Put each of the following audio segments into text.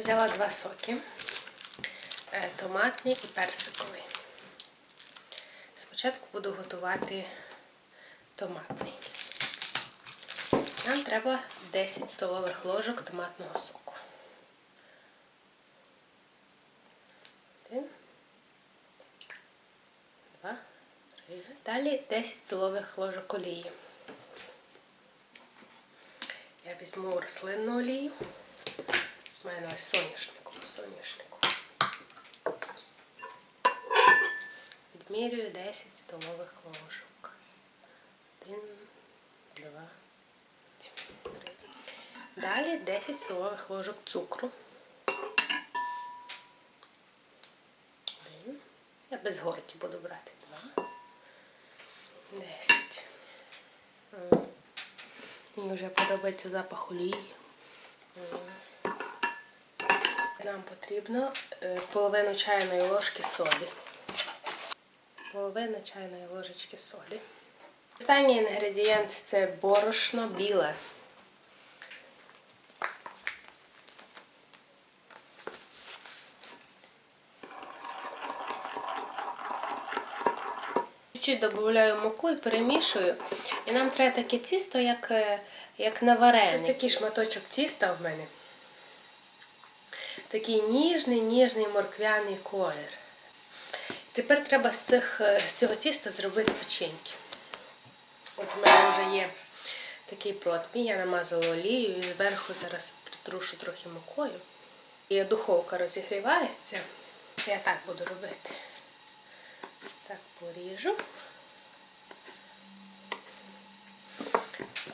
Взяла два соки. Е, Томатний і персиковий. Спочатку буду готувати томатний. Нам треба 10 столових ложок томатного соку. Один. Два. Три. Далі 10 столових ложок олії. Я візьму рослинну олію. У мене ось соняшнику. соняшнику. Відмірюю 10 столових ложок. Один, два, три. Далі 10 столових ложок цукру. Я без горки буду брати. Два. Десять. Мені вже подобається запах олії. Нам потрібно е, половину чайної ложки соди. Половина чайної ложечки соди. Останній інгредієнт це борошно біле. Чуть-чуть додаю муку і перемішую. І нам треба таке тісто, як, е, як на варені. Ось такий шматочок тіста в мене. Такий ніжний, ніжний морквяний колір. Тепер треба з, цих, е, з цього тіста зробити печеньки. От у мене вже є такий протмій, я намазала олією і зверху зараз притрушу трохи мукою. І духовка розігрівається. Я так буду робити. Так поріжу.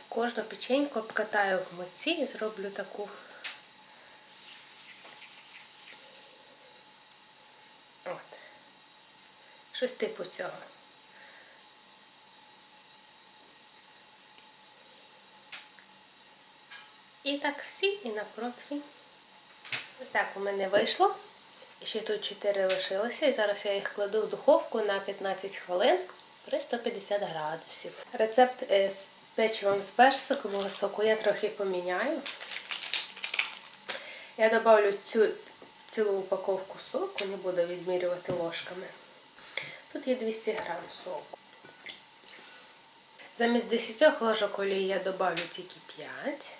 Кожну печеньку обкатаю в муці і зроблю таку. От. Щось типу цього. І так всі, і на противень. Ось так у мене вийшло. І ще тут 4 лишилося. І зараз я їх кладу в духовку на 15 хвилин при 150 градусів. Рецепт е, з печивом з персикового соку я трохи поміняю. Я додавлю цю цілу упаковку соку, не буду відмірювати ложками. Тут є 200 грам соку. Замість 10 ложок олії я додавлю тільки 5.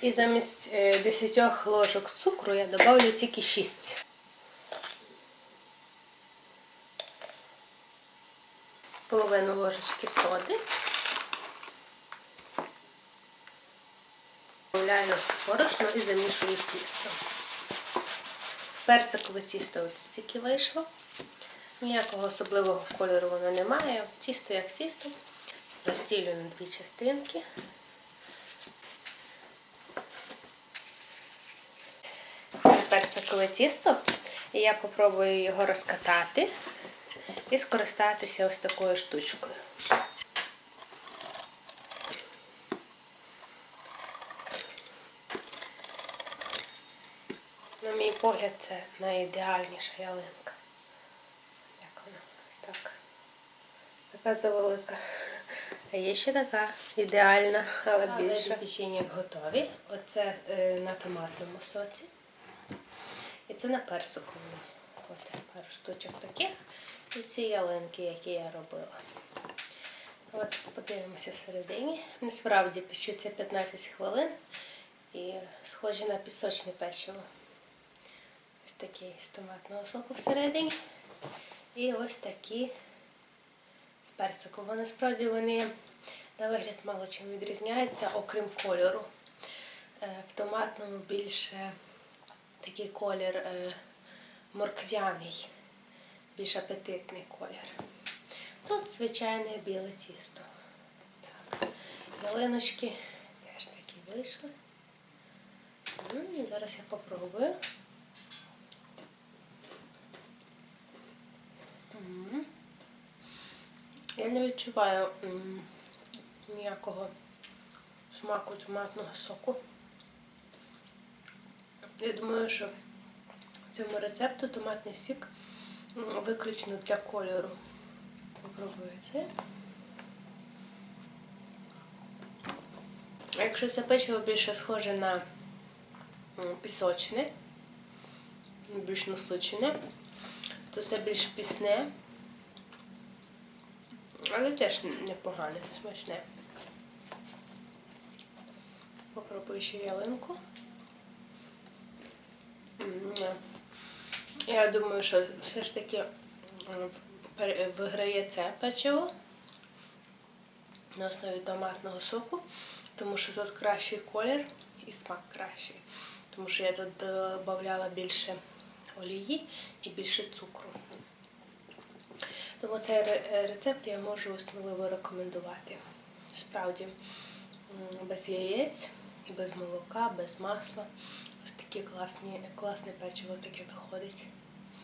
І замість е, 10 ложок цукру я додавлю тільки 6. Половину ложечки соди. Добавляю борошно і замішую тісто. Персикове тісто от стільки вийшло. Ніякого особливого кольору воно не має. Тісто як тісто. Розділю на дві частинки. Це персикове тісто. І я попробую його розкатати і скористатися ось такою штучкою. На мій погляд, це найідеальніша ялинка. Як вона? Ось так. Така завелика. А є ще така ідеальна, але більше. Печеньок готові. Оце е, на томатному соці. І це на персиковому. От пару штучок таких. І ці ялинки, які я робила. От подивимося всередині. Насправді печуться 15 хвилин і схожі на пісочне печиво. Ось такий з томатного соку всередині. І ось такі з персикового. Насправді вони на вигляд мало чим відрізняються, окрім кольору. Е, В томатному більше такий колір е, морквяний, більш апетитний колір. Тут звичайне біле тісто. Так. Ялиночки теж такі вийшли. Зараз я попробую. М. Я не відчуваю ніякого смаку томатного соку. Я думаю, що в цьому рецепту томатний сік виключно для кольору. Попробую це. Якщо це печиво більше схоже на пісочне, більш насичене. То це більш пісне, але теж непогане, смачне. Попробую ще ялинку. Я думаю, що все ж таки виграє це печиво на основі томатного соку, тому що тут кращий колір і смак кращий. Тому що я тут додавала більше олії і більше цукру. Тому цей е, рецепт я можу сміливо рекомендувати. Справді, без яєць, без молока, без масла. Ось класні, класне печиво таке виходить.